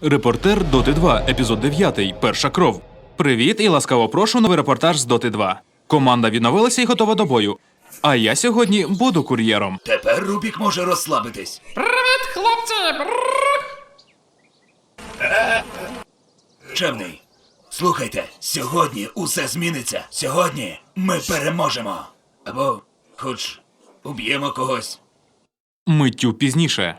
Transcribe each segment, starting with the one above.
Репортер Доти 2, епізод 9, перша кров. Привіт і ласкаво прошу новий репортаж з Доти 2. Команда відновилася і готова до бою. А я сьогодні буду кур'єром. Тепер Рубік може розслабитись. Привіт, хлопці! Чемний. Слухайте, сьогодні усе зміниться. Сьогодні ми переможемо. Або хоч уб'ємо когось. Миттю пізніше.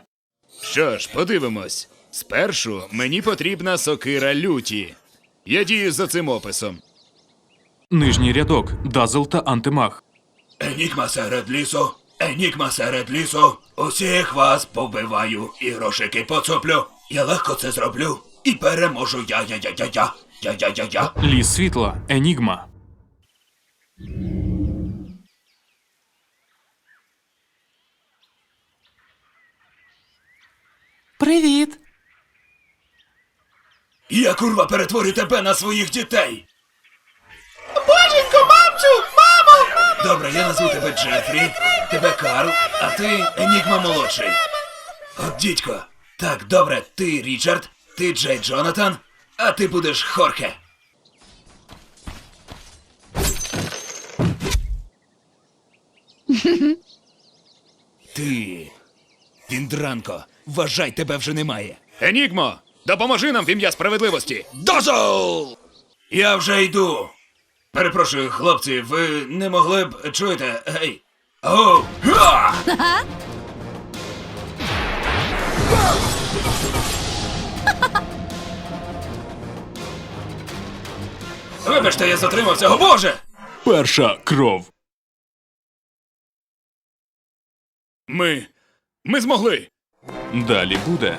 Що ж, подивимось. Спершу мені потрібна сокира люті. Я дію за цим описом. Нижній рядок, дазл та антимаг. Енігма серед лісу. Енігма серед лісу. Усіх вас побиваю і грошики поцоплю. Я легко це зроблю. І переможу я я я я я я я я я Ліс світла, енігма. Привіт. Я курва перетворю тебе на своїх дітей. Боженько, мамцю! Мамо! Добре, я назву тебе Джефрі, тебе Карл, а ти Енігма молодший. От дідько. Так, добре, ти Річард, ти Джей Джонатан, а ти будеш Хорхе. ти. Віндранко, вважай, тебе вже немає. Енігмо! Допоможи нам в ім'я справедливості! Дозол! Я вже йду. Перепрошую, хлопці, ви не могли б чуєте. Гей. Оу! Га! Вибачте, я затримався, о боже! Перша кров. Ми. Ми змогли! Далі буде.